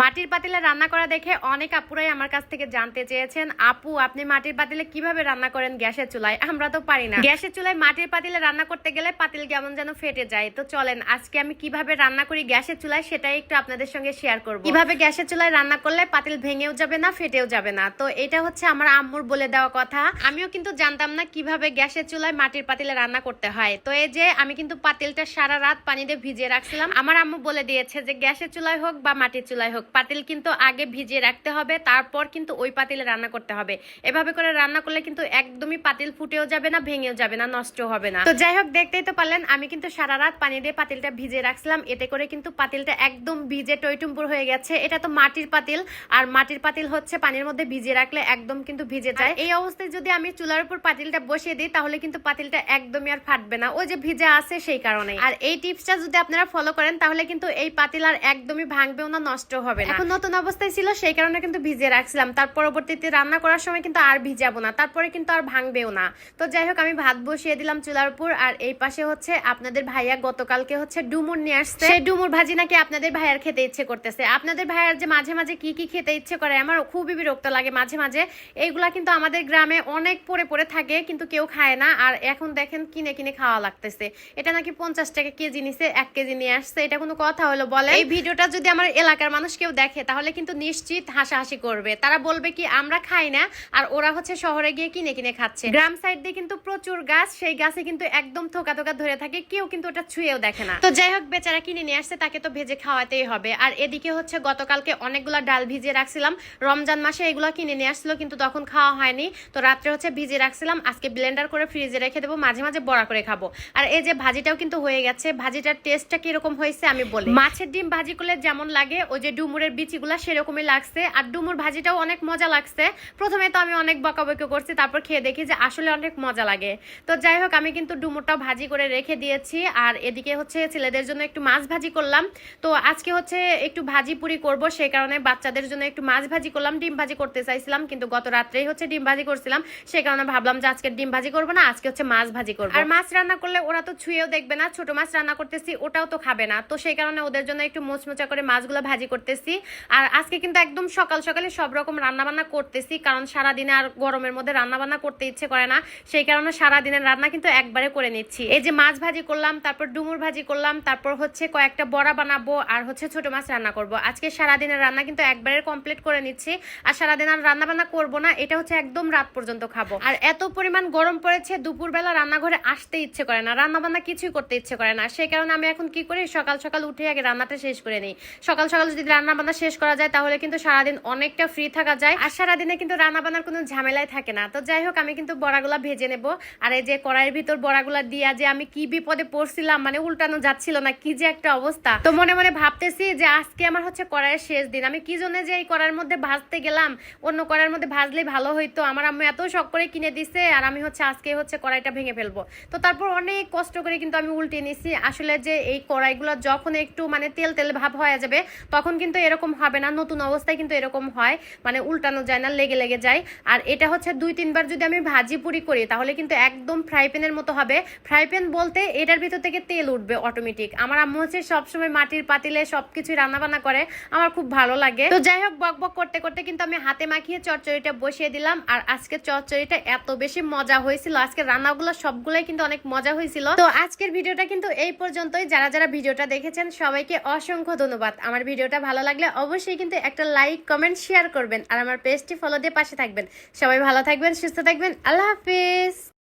মাটির পাতিলে রান্না করা দেখে অনেক আপুরাই আমার কাছ থেকে জানতে চেয়েছেন, আপু, আপনি মাটির পাতিলে কীভাবে রান্না করেন গ্যাসের চুলায়? আমরা তো পারি না। গ্যাসের চুলায় মাটির পাতিলে রান্না করতে গেলে পাতিল কেমন যেন ফেটে যায়। তো চলেন, আজকে আমি কীভাবে রান্না করি গ্যাসের চুলায় সেটাই একটু আপনাদের সঙ্গে শেয়ার করব। কীভাবে গ্যাসের চুলায় রান্না করলে পাতিল ভেঙেও যাবে না, ফেটেও যাবে না? তো এটা হচ্ছে আমার আম্মুর বলে দেওয়া কথা। আমিও কিন্তু জানতাম না কীভাবে গ্যাসের চুলায় মাটির পাতিলে রান্না করতে হয়। তো এই যে আমি কিন্তু পাতিলটা সারা রাত পানিতে ভিজিয়ে রাখছিলাম। আমার আম্মু বলে দিয়েছে যে, গ্যাসের চুলায় হোক বা মাটির চুলায় হোক পাতিল কিন্তু আগে ভিজিয়ে রাখতে হবে তারপর কিন্তু ওই পাতিলে রান্না করতে হবে। এভাবে করে রান্না করলে কিন্তু একদমই পাতিল ফুটেও যাবে না ভেঙেও যাবে না নষ্ট হবে না। তো যাই হোক দেখতেই তো পারলেন আমি কিন্তু সারা রাত পানি দিয়ে পাতিলটা ভিজিয়ে রাখছিলাম এতে করে কিন্তু পাতিলটা একদম ভিজে টইটুম্পুর হয়ে গেছে। এটা তো মাটির পাতিল আর মাটির পাতিল হচ্ছে পানির মধ্যে ভিজিয়ে রাখলে একদম কিন্তু ভিজে যায়। এই অবস্থায় যদি আমি চুলার উপর পাতিলটা বসিয়ে দিই তাহলে কিন্তু পাতিলটা একদমই আর ফাটবে না। ওই যে ভিজে আছে সেই কারণে আর এই টিপসটা যদি আপনারা ফলো করেন তাহলে কিন্তু এই পাতিল আর একদমই ভাঙবেও না নষ্ট হবে না। এখন নতুন অবস্থায় ছিল সেই কারণে কিন্তু ভিজিয়ে রাখছিলাম। তার পরবর্তীতে রান্না করার সময় কিন্তু আর ভিজাবো না তারপরে কিন্তু আর ভাঙবেও না। তো যাই হোক আমি ভাত বসিয়ে দিলাম চুলার উপর আর এই পাশে হচ্ছে আপনাদের ভাইয়া গতকালকে হচ্ছে ডুমুর নিয়ে আসছে। সেই ডুমুর ভাজি নাকি আপনাদের ভাইয়ার খেতে ইচ্ছে করতেছে। আপনাদের ভাইয়ার যে মাঝে মাঝে কি কি খেতে ইচ্ছে করে আমার খুবই বিরক্ত লাগে মাঝে মাঝে। এইগুলা কিন্তু আমাদের গ্রামে অনেক পরে পরে থাকে কিন্তু কেউ খায় না। আর এখন দেখেন কিনে কিনে খাওয়া লাগতেছে। এটা নাকি পঞ্চাশ টাকা কেজি নিছে এক কেজি নিয়ে আসছে। এটা কোনো কথা হলো বলে এই ভিডিওটা যদি আমার এলাকার মানুষ কেউ দেখে, তাহলে কিন্তু নিশ্চিত হাসাহাসি করবে। তারা বলবে কি, আমরা খাই না। আর ওরা হচ্ছে শহরে গিয়ে কিনে কিনে খাচ্ছে। গ্রাম সাইড দিয়ে কিন্তু প্রচুর গাছ, সেই গাছে কিন্তু একদম থোকা থোকা ধরে থাকে, কেউ কিন্তু ওটা ছুঁয়েও দেখে না। তো যাই হোক, বেচারা কিনে নিয়ে আসছে, তাকে তো ভেজে খাওয়াতেই হবে। আর এদিকে হচ্ছে গতকালকে অনেকগুলা ডাল ভিজিয়ে রাখছিলাম। রমজান মাসে এগুলো কিনে নিয়ে আসছিল, কিন্তু তখন খাওয়া হয়নি। তো রাত্রে হচ্ছে ভিজিয়ে রাখছিলাম, আজকে ব্লেন্ডার করে ফ্রিজে রেখে দেবো, মাঝে মাঝে বড়া করে খাব। আর এই যে ভাজিটাও কিন্তু হয়ে গেছে, ভাজিটার টেস্টটা কীরকম হয়েছে আমি বলি। মাছের ডিম ভাজি করলে যেমন লাগে, ওই যে ডুমুরের বিচিগুলা সেরকমই লাগছে। আর ডুমুর ভাজিটাও অনেক মজা লাগছে। প্রথমে তো আমি অনেক বকাবকি করছি, তারপর খেয়ে দেখি যে আসলে অনেক মজা লাগে। তো যাই হোক, আমি কিন্তু ডুমুরটাও ভাজি করে রেখে দিয়েছি। আর এদিকে হচ্ছে ছেলেদের জন্য একটু মাছ ভাজি করলাম। তো আজকে হচ্ছে একটু ভাজি পুরি করব সেই কারণে বাচ্চাদের জন্য একটু মাছ ভাজি করলাম, ডিম ভাজি করতে চাইছিলাম। কিন্তু গত রাত্রেই হচ্ছে ডিম ভাজি করছিলাম। সেই কারণে ভাবলাম যে আজকে ডিম ভাজি করব না, আজকে হচ্ছে মাছ ভাজি করব। আর মাছ রান্না করলে ওরা তো ছুঁয়েও দেখবে না, ছোট মাছ রান্না করতেছি, ওটাও তো খাবে না। তো সেই কারণে ওদের জন্য একটু মোচমোচা করে মাছগুলো ভাজি করতেছি। আর আজকে কিন্তু একদম সকাল সকালে সব রকম রান্না বান্না করতেছি, কারণ সারা দিনে আর গরমের মধ্যে রান্না বান্না করতে ইচ্ছে করে না। সেই কারণে সারা দিনের রান্না কিন্তু একবারে করে নিচ্ছি। এই যে মাছ ভাজি করলাম, তারপর ডুমুর ভাজি করলাম, তারপর হচ্ছে কয়েকটা বড়া বানাবো আর হচ্ছে ছোট মাছ রান্না করব। আজকে সারা দিনের রান্না কিন্তু একবারে কমপ্লিট করে নিচ্ছি। আর সারাদিন আর রান্না বান্না করব না, এটা হচ্ছে একদম রাত পর্যন্ত খাব। আর এত পরিমাণ গরম পড়েছে, দুপুরবেলা রান্নাঘরে আসতে ইচ্ছে করে না রান্না বান্না কিছুই করতে ইচ্ছে করে না। সেই কারণে আমি এখন কি করি, সকাল সকাল উঠে আগে রান্নাটা শেষ করে নিই। সকাল সকাল যদি রান্না বান্না শেষ করা যায়, তাহলে কিন্তু সারাদিন অনেকটা ফ্রি থাকা যায়। আর সারাদিনে কিন্তু রান্না বান্নার কোনো ঝামেলাই থাকে না। তো যাই হোক, আমি কিন্তু বড়াগুলা ভেজে নেব। আর এই যে কড়াইয়ের ভিতর বড়াগুলা দিয়া যে আমি কি বিপদে পড়ছিলাম মানে উল্টানো যাচ্ছিল না, কি যে একটা অবস্থা। তো মনে মনে ভাবতেছি যে আজকে আমার হচ্ছে কড়াইয়ের শেষ দিন। আমি কি জন্য যে এই কড়াইয়ের মধ্যে ভাজতে গেলাম? অন্য কড়াইয়ের মধ্যে ভাজলে ভালো হইতো। আমার আম্মু এত শখ করে কিনে দিছে, আর আমি হচ্ছে আজকে হচ্ছে কড়াইটা ভেঙে ফেলব। তো তারপর অনেক কষ্ট করে কিন্তু আমি উল্টে নিছি। আসলে যে এই কড়াইগুলো যখন একটু মানে তেল তেল ভাব হয়ে যাবে, তখন কিন্তু এরকম হবে না, নতুন অবস্থায় কিন্তু এরকম হয় মানে উল্টানো যায় না, লেগে লেগে যায়। আর এটা হচ্ছে দুই, তিনবার যদি আমি ভাজি পুরি করি, তাহলে কিন্তু একদম ফ্রাই প্যানের মতো হবে। ফ্রাই প্যান বলতে এটার ভিতর থেকে তেল উঠবে অটোমেটিক আমার আম্মু হচ্ছে সবসময় মাটির পাতিলে সবকিছু রান্না বান্না করে, আমার খুব ভালো লাগে। তো যাই হোক, বক বক করতে করতে কিন্তু আমি হাতে মাখিয়ে চচ্চড়িটা বসিয়ে দিলাম, আর আজকে চচ্চড়িটা এত বেশি মজা হয়েছিল। আজকে রান্নাগুলো সবগুলোই কিন্তু অনেক মজা হয়েছিল। তো আজকের ভিডিওটা কিন্তু এই পর্যন্তই। যারা যারা ভিডিওটা দেখেছেন, সবাইকে অসংখ্য ধন্যবাদ। আমার ভিডিওটা ভালো লাগলে অবশ্যই কিন্তু একটা লাইক কমেন্ট শেয়ার করবেন আর আমার পেজটি ফলো দিয়ে পাশে থাকবেন। সবাই ভালো থাকবেন, সুস্থ থাকবেন। আল্লাহ হাফিজ।